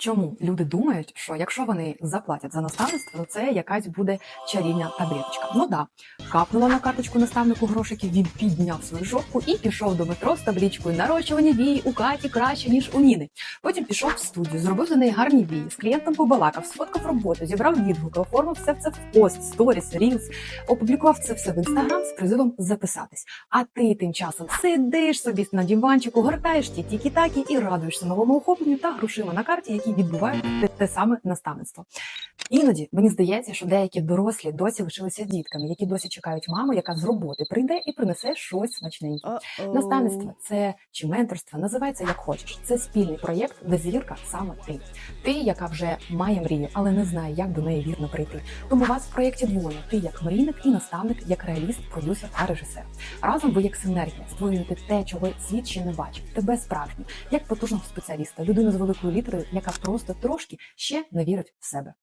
Чому люди думають, що якщо вони заплатять за наставництво, то це якась буде чарівна таблеточка? Ну да, капнула на карточку наставнику грошиків, він підняв свою жопку і пішов до метро з таблічкою нарощування вії у Каті краще ніж у Ніни. Потім пішов в студію, зробив за неї гарні вії, з клієнтом побалакав, сфоткав роботу, зібрав відгуки, оформив все це в пост, сторіс, рілс, опублікував це все в інстаграм з призивом записатись. А ти тим часом сидиш собі на диванчику, гортаєш ті тікі-такі і радуєшся новому охопленню та грошима на карті, які відбувають те, те саме наставництво. Іноді мені здається, що деякі дорослі досі лишилися дітками, які досі чекають маму, яка з роботи прийде і принесе щось смачненьке. Наставництво це чи менторство, називається як хочеш. Це спільний проєкт, де зірка саме ти. Ти, яка вже має мрію, але не знає, як до неї вірно прийти. Тому вас в проєкті двоє. Ти як мрійник і наставник, як реаліст, продюсер та режисер. Разом ви як синергія створюєте те, чого світ ще не бачив. Тебе справжню, як потужного спеціаліста, людину з великою літерою, яка просто трошки ще не вірить в себе.